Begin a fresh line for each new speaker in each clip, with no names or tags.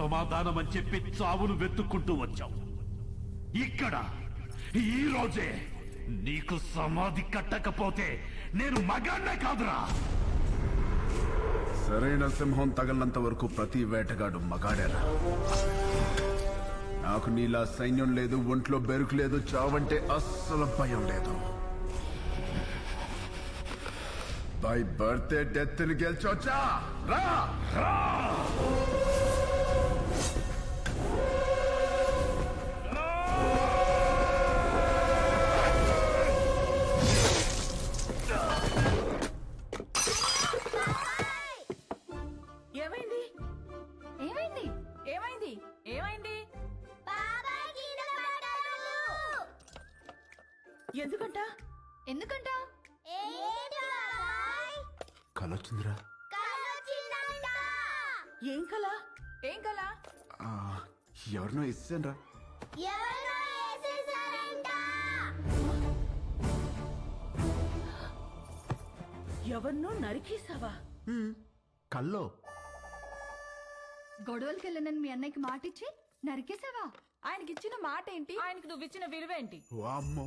సమాధానం అని చెప్పి చావును వెతుక్కుంటూ వచ్చావు. ఇక్కడ ఈ రోజే నీకు సమాధి కట్టకపోతే నేను మగాన్నే కాదురా.
సరైన సింహం తగలనంత వరకు ప్రతి వేటగాడు మగాడేరా. నాకు నీలా సైన్యం లేదు ఒంట్లో బెరుకు లేదు చావంటే అస్సలు భయం లేదు. బై బర్త్డే డెత్ గెలిచొచ్చా? రా!
రా!
ఎందుకంట?
కలొచ్చిందిరా.
ఏం కల?
ఏం కలా?
ఎవరినో ఇస్తానరా
ఎవరినో నరికేసావా
కల్లో.
గొడవలకి వెళ్ళనని మీ అన్నయ్యకి మాటిచ్చి నరికేసావా
ఆయనకి ఇచ్చిన మాట ఏంటి ఆయనకి నువ్వు ఇచ్చిన విలువేంటి?
వామ్మో.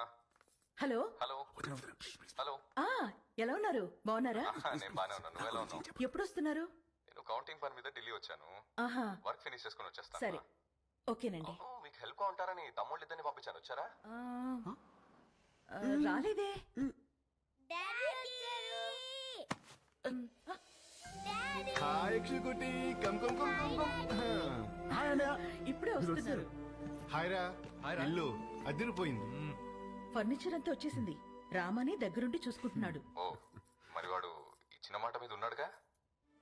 హలో?
హలో. హలో.
ఆ ఎలా ఉన్నారు? బాగున్నారా?
నేను బానే ఉన్నాను. నువ్వు ఎలా ఉన్నావు?
ఎప్పుడు వస్తున్నారు
నేను కౌంటింగ్ పని మీద ఢిల్లీ వచ్చాను.
ఆహా.
వర్క్ ఫినిష్ చేసుకుని వచ్చేస్తాను.
సరే. ఓకేనండి.
అవును, మీకు హెల్ప్గా ఉంటారని తమ్ముళ్ళు ఇద్దరిని పంపించాను. వచ్చారా?
ఆ, ఆ, రాలేదే.
Hi యక్షికుటి come come come come come. Hi అన్నయ్య
ఇప్పుడే వస్తున్నారు.
హాయ్ రా ఇల్లు అదిరిపోయింది
ఫర్నిచర్ అంతా వచ్చేసింది. రామని దగ్గరుండి చూసుకుంటున్నాడు.
ఓ మరి వాడు ఇచ్చిన మాట మీద ఉన్నాడుగా?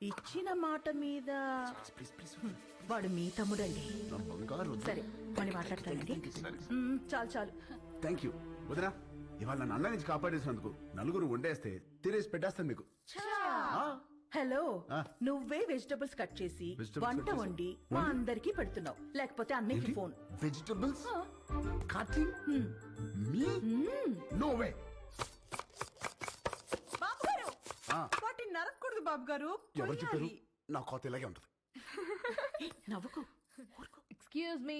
ఇచ్చిన మాట మీద వాడు మీ తమ్ముడండి. సరే మళ్ళీ మాట్లాడతానండి. చాలు చాలు.
Thank you. వదినా ఇవాళ నన్ను అన్న నుంచి కాపాడేసినందుకు నలుగురు వండేస్తే తినేసి పెట్టేస్తాను మీకు. ఆ,
హలో
ఆ.
నువ్వే వెజిటబుల్స్ కట్ చేసి
Vegetables
వంట
cut చేసి?
వండి మా అందరికి పెడుతున్నావు. లేకపోతే అన్నయ్యకి
ఏంటి?
Phone.
Vegetables? Cutting me no way
Babu garu
ఆ.
వాటిని నరకూడదు బాబు గారు
ఎవరు చెప్పారు. నా కోత ఇలాగే ఉంటుంది.
నవ్వుకు
excuse me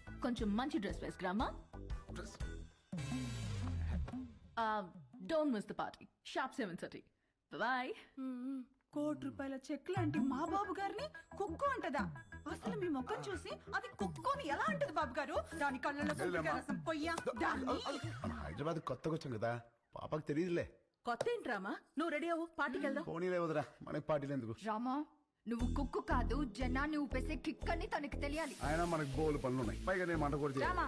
కొంచెం మంచి dress వేసుకురామా don't miss the party sharp seven thirty bye
కోటి రూపాయల చెక్ లాంటి మా బాబు గారిని కుక్కు అంటదా. అసలు మీ ముఖం చూసి అది కుక్కుని ఎలా అంటది బాబు గారు? దాని కళ్ళలో రసం. పొయ్యా. దాన్ని.
మనం హైదరాబాద్ కొత్తగా వచ్చాం కదా. పాపకు తెలియదులే.
కొత్త ఏంట్రామా నువ్వు రెడీ అవ్వు. పార్టీకి వెళ్దాం.
పోనీలే వదరా మనకి పార్టీలు ఎందుకు?
రామా నువ్వు కుక్కు కాదు జనాన్ని ఊపేసే కిక్ అని తనకి తెలియాలి.
ఆయన మనకి బోలు పనులు ఉన్నాయి పైగా నేను మంట కూడా
రామా.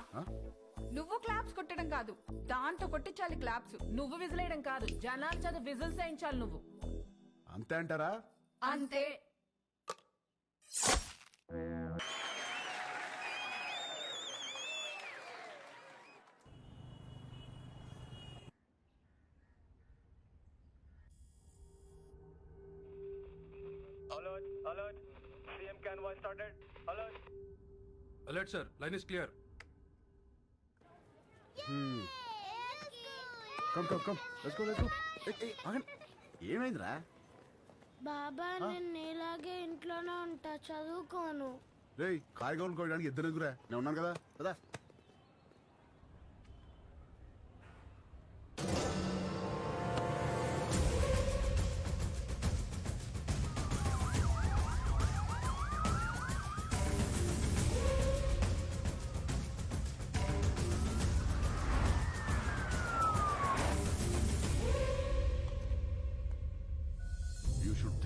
నువ్వు క్లాప్స్ కొట్టడం కాదు దాంతో కొట్టించాలి క్లాప్స్.
నువ్వు విజిలేయడం కాదు జనాల చేత విజిల్స్ వేయించాలి నువ్వు.
అంతే అంటారా?
అంతే.
Alert sir line is clear
come come come let's go let's go ఏమైందిరా?
బాబా నేను ఇలాగే ఇంట్లోనే ఉంటా. చదువుకోను.
రేయ్ కాయగూరలు కోయడానికి ఇద్దరు ఎదురా నేను ఉన్నాను కదా. కదా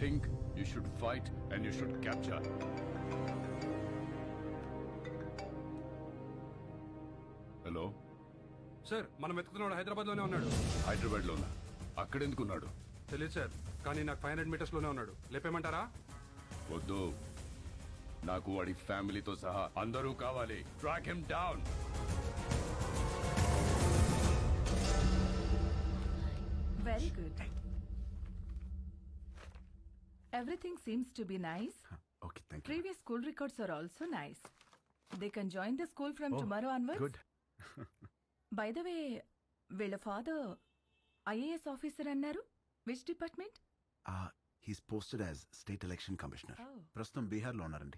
think, you should fight, and you should capture. Hello
sir మనం వెతుకుతున్నాడు హైదరాబాద్లోనే ఉన్నాడు.
హైదరాబాద్లో అక్కడెందుకున్నాడు?
తెలియదు సార్ కానీ నాకు ఫైవ్ హండ్రెడ్ మీటర్స్లోనే ఉన్నాడు. లేపేమంటారా
వద్దు. నాకు వాడి ఫ్యామిలీతో సహా అందరూ కావాలి. Track him down
very good everything seems to be nice
okay thank you
previous school records are also nice they can join the school from tomorrow onwards
good
by the way వీళ్ళ father IAS officer అన్నారు? Which department
he's posted as state election commissioner
Oh.
ప్రస్తుతం బీహార్లో ఉన్నారండి.